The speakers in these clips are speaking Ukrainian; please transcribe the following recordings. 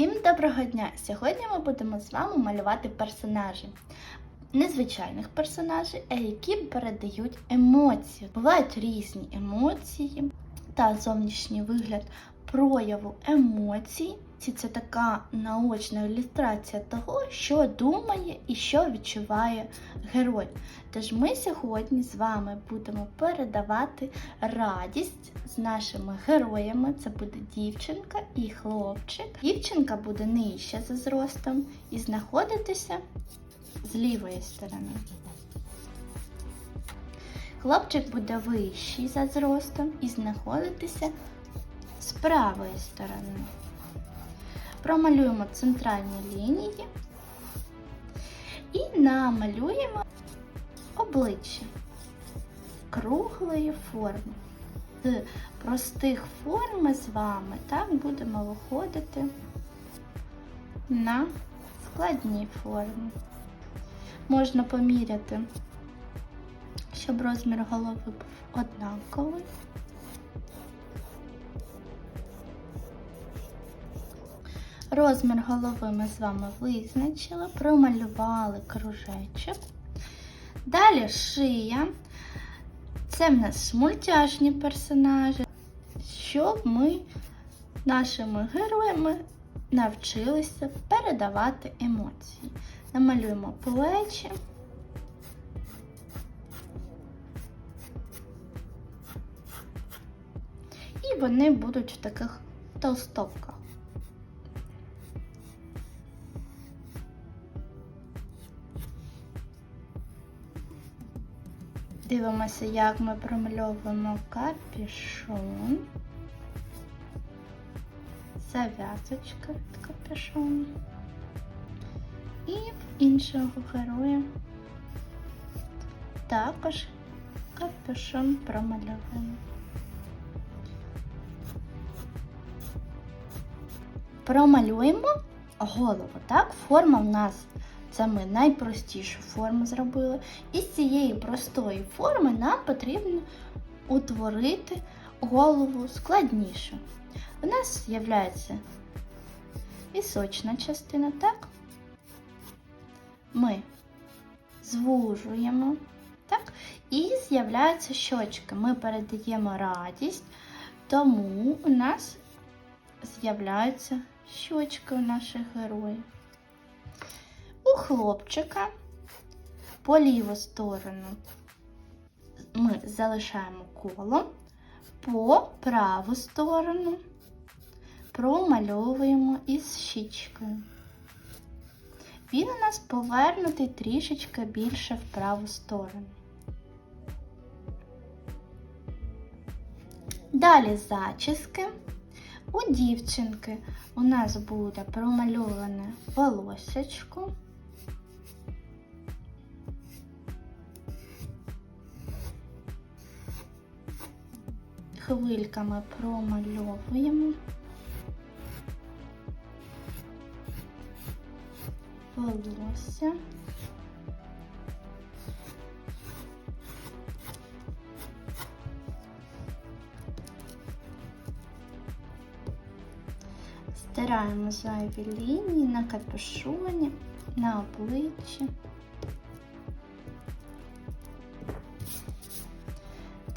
Всім доброго дня! Сьогодні ми будемо з вами малювати персонажі. Незвичайних персонажів, які передають емоції. Бувають різні емоції та зовнішній вигляд прояву емоцій. Ці- Це така наочна ілюстрація того, що думає і що відчуває герой. Тож ми сьогодні з вами будемо передавати радість з нашими героями. Це буде дівчинка і хлопчик. Дівчинка буде нижче за зростом і знаходитися з лівої сторони. Хлопчик буде вищий за зростом і знаходитися з правої сторони. Промалюємо центральні лінії і намалюємо обличчя круглої форми. З простих форм ми з вами так будемо виходити на складні форми. Можна поміряти, щоб розмір голови був однаковий. Розмір голови ми з вами визначили, промалювали кружечок. Далі шия. Це в нас мультяшні персонажі, щоб ми нашими героями навчилися передавати емоції. Намалюємо плечі. І вони будуть в таких толстовках. Дивимося, як ми промальовуємо капюшон. Зав'язочка від капюшону. І в іншого героя також капюшон промальовуємо. Промалюємо голову, так? Форма в нас це ми найпростішу форму зробили. І з цієї простої форми нам потрібно утворити голову складнішу. У нас з'являється вісочна частина, так? Ми звужуємо, так? І з'являються щочки. Ми передаємо радість, тому у нас з'являються щочки у наших героїв. У хлопчика по ліву сторону ми залишаємо коло, по праву сторону промальовуємо із щічкою. Він у нас повернутий трішечки більше в праву сторону. Далі зачіски. У дівчинки у нас буде промальоване волосечко. Хвильками промальовуємо. Волосся. Стираємо зайві лінії на капюшоні, на обличчі.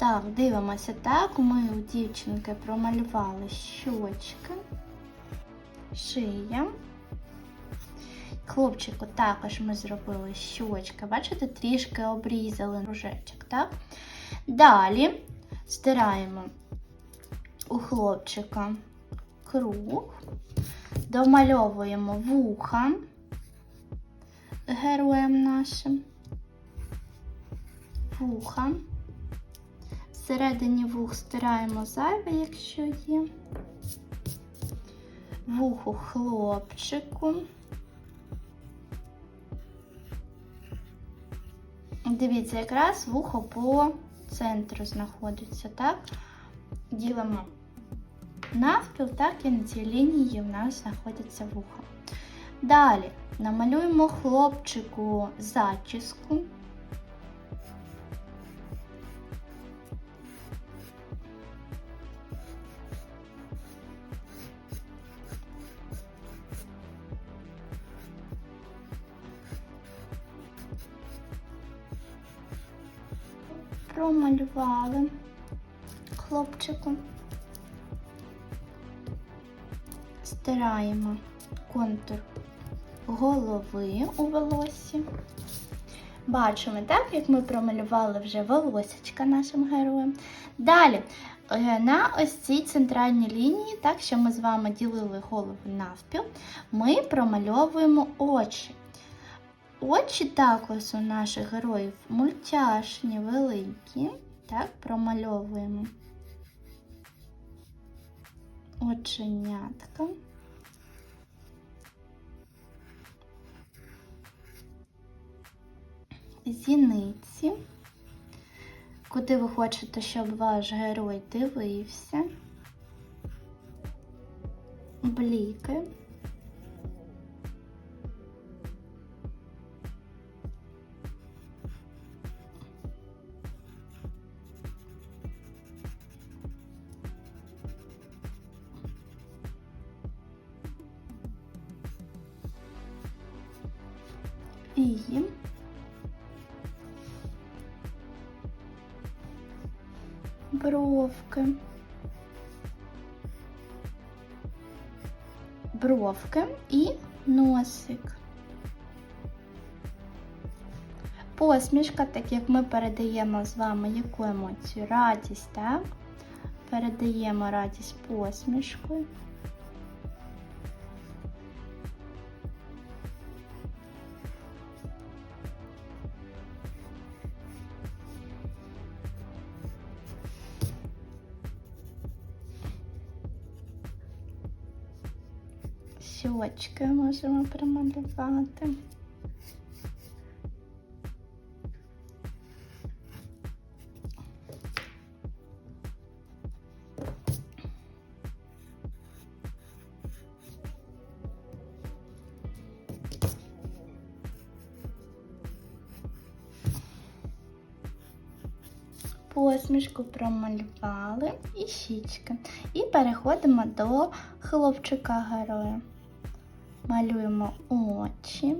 Так, дивимося так. Ми у дівчинки промалювали щочки, шия. Хлопчику також ми зробили щочки. Бачите, трішки обрізали кружечок, так? Далі стираємо у хлопчика круг, домальовуємо вуха героям нашим. Вуха. Всередині вух стираємо зайве, якщо є. Вуху хлопчику. Дивіться, якраз вухо по центру знаходиться, так? Ділимо навпіл, так і на цій лінії в нас знаходиться вухо. Далі намалюємо хлопчику зачіску. Промалювали хлопчику. Стираємо контур голови у волоссі. Бачимо, так, як ми промалювали вже волосечка нашим героям. Далі, е, на ось цій центральній лінії, так, що ми з вами ділили голову навпіл, ми промальовуємо очі. Очі також у наших героїв мультяшні, великі. Так, промальовуємо оченятка. Зіниці, куди ви хочете, щоб ваш герой дивився. Бліки. Бровки і носик. Посмішка, так як ми передаємо з вами яку емоцію? Радість, так? Передаємо радість посмішкою. Щочки можемо промалювати. Посмішку промалювали і щічки. І переходимо до хлопчика героя. Малюємо очі.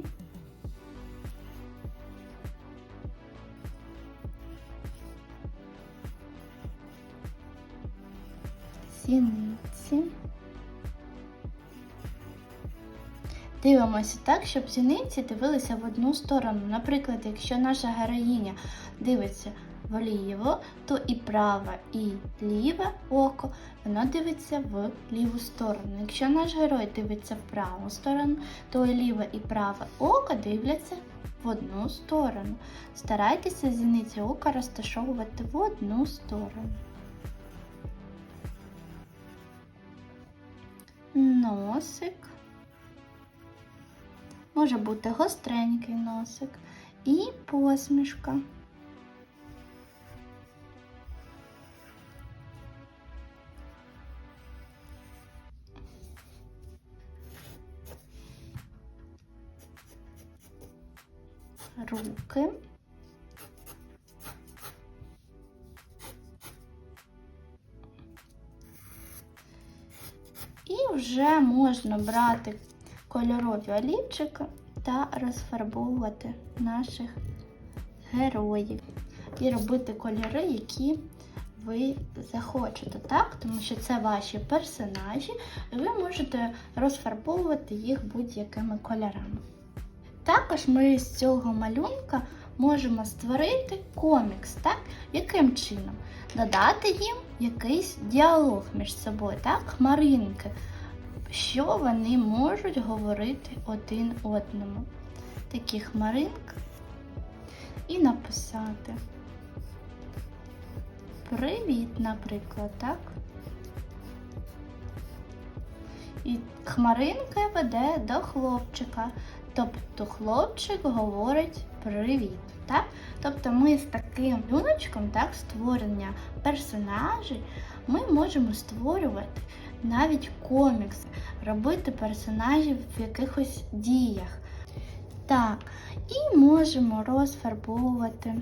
Зіниці. Дивимося так, щоб зіниці дивилися в одну сторону. Наприклад, якщо наша героїня дивиться вліво, то і праве, і ліве око, воно дивиться в ліву сторону. Якщо наш герой дивиться в праву сторону, то і ліве і праве око дивляться в одну сторону. Старайтеся зіниці ока розташовувати в одну сторону. Носик. Може бути гостренький носик і посмішка. Руки. І вже можна брати кольорові олівчики та розфарбовувати наших героїв. І робити кольори, які ви захочете, так? Тому що це ваші персонажі, і ви можете розфарбовувати їх будь-якими кольорами. Також ми з цього малюнка можемо створити комікс, так? Яким чином? Додати їм якийсь діалог між собою, так? Хмаринки, що вони можуть говорити один одному. Такі хмаринки. І написати. Привіт, наприклад, так? І хмаринка веде до хлопчика. Тобто хлопчик говорить привіт. Так? Тобто ми з таким юночком, так, створення персонажей, ми можемо створювати навіть комікс, робити персонажів в якихось діях. Так, і можемо розфарбовувати.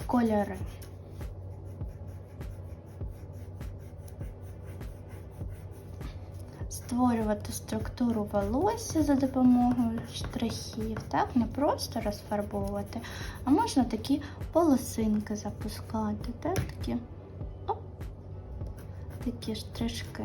в кольори. Створювати структуру волосся за допомогою штрихів, так? Не просто розфарбовувати, а можна такі полосинки запускати, так? Такі, оп, такі штришки.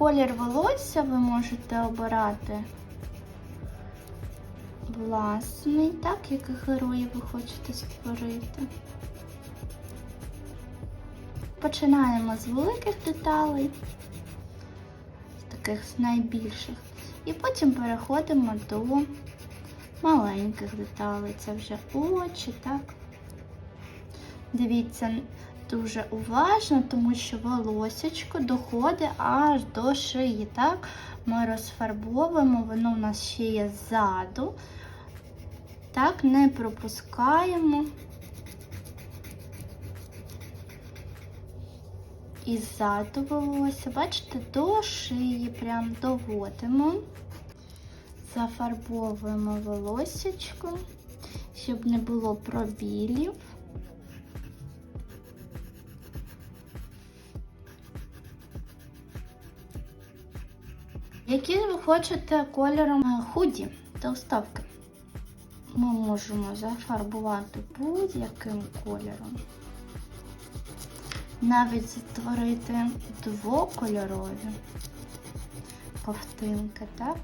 Колір волосся ви можете обирати власний, так, яких героїв ви хочете створити. Починаємо з великих деталей, з таких з найбільших, і потім переходимо до маленьких деталей. Це вже очі, так. Дивіться дуже уважно, тому що волосечко доходить аж до шиї. Так? Ми розфарбовуємо, воно у нас ще є ззаду. Так, не пропускаємо. І ззаду волосся, бачите, до шиї прям доводимо. Зафарбовуємо волосечко, щоб не було пробілів. Які ви хочете кольором е, худі толстовки? Ми можемо зафарбувати будь-яким кольором. Навіть створити двокольорові ковтинки, так?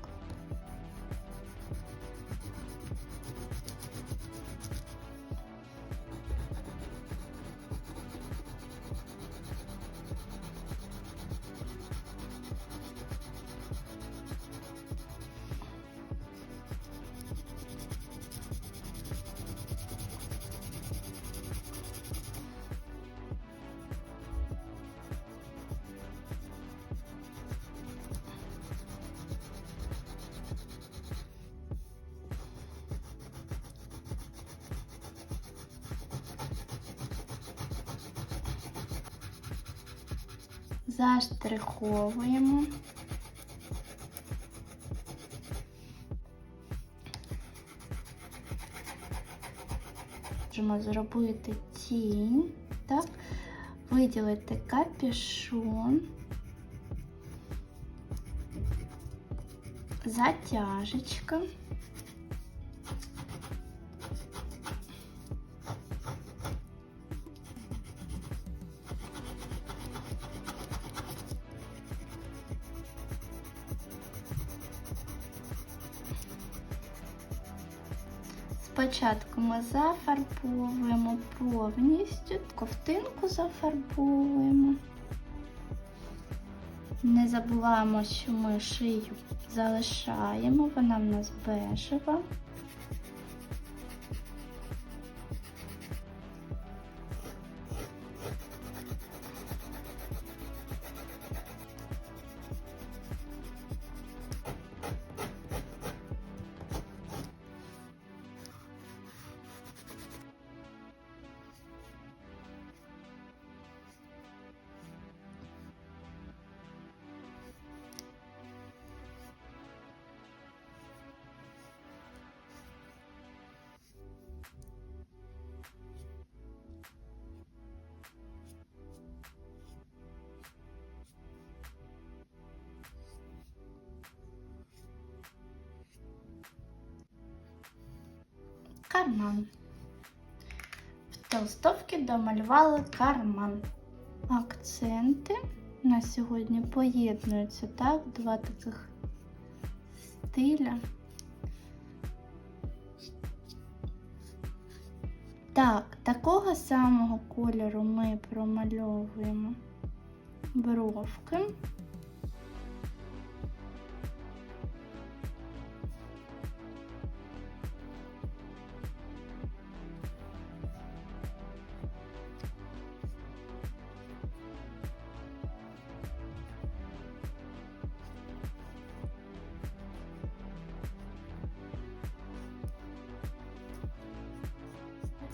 Заштриховуємо. Можемо зробити тінь, так, виділити капюшон, затяжечка. Спочатку ми зафарбовуємо повністю, ковтинку зафарбовуємо. Не забуваємо, що ми шию залишаємо, вона в нас бежева. Карман. В толстовці домалювали карман. Акценти на сьогодні поєднуються, так? Два таких стиля. Так, такого самого кольору ми промальовуємо бровки.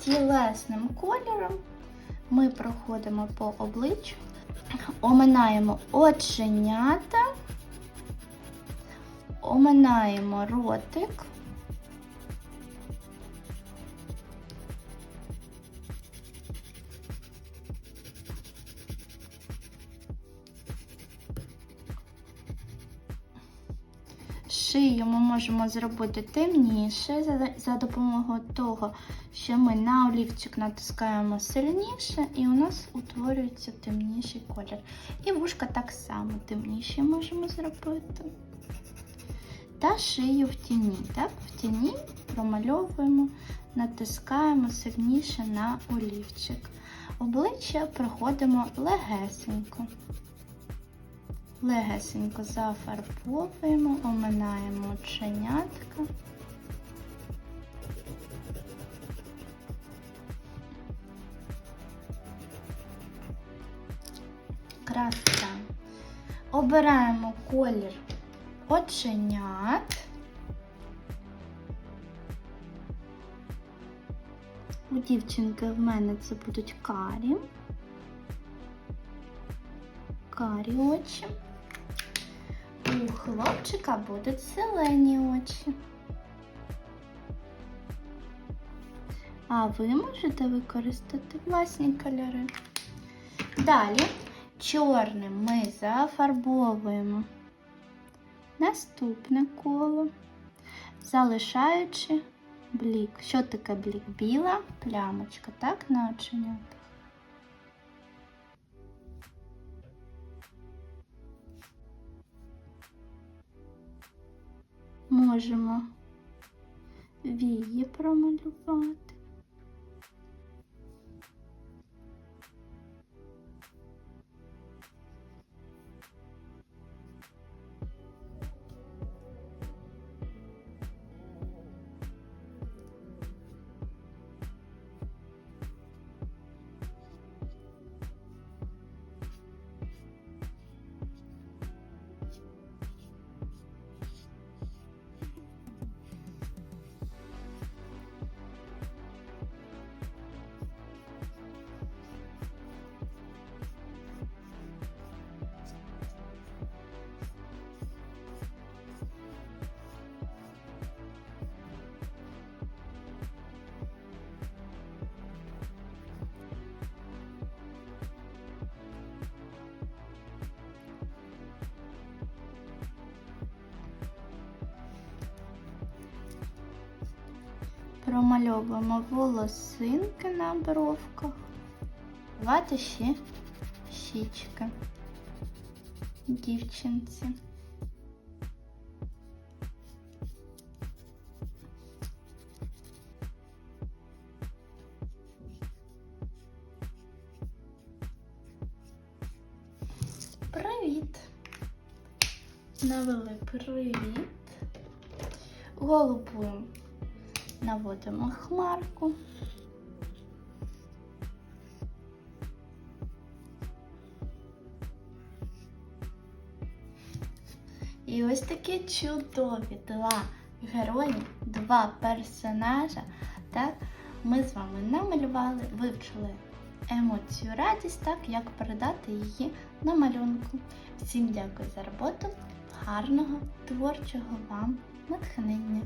Тілесним кольором. Ми проходимо по обличчю, оминаємо оченята, оминаємо ротик. Шию ми можемо зробити темніше за, допомогою того, що ми на олівчик натискаємо сильніше, і у нас утворюється темніший колір. І вушка так само темніші можемо зробити. Та шию в тіні. Так? В тіні промальовуємо, натискаємо сильніше на олівчик. Обличчя проходимо легесенько. Легесенько зафарбовуємо, оминаємо оченятка. Краса. Обираємо колір оченят. У дівчинки в мене це будуть карі. Карі очі. Хлопчика будуть зелені очі. А ви можете використати власні кольори. Далі чорним ми зафарбовуємо наступне коло, залишаючи блік. Що таке блік? Біла плямочка, так, на оченятах. Можемо вії промалювати. Промальовуємо волосинки на бровках. Давайте ще щічки дівчинці. Привіт! Навели привіт. Голубу наводимо хмарку. І ось такі чудові два герої, два персонажа. Так, ми з вами намалювали, вивчили емоцію радість, так, як передати її на малюнку. Всім дякую за роботу, гарного творчого вам натхнення!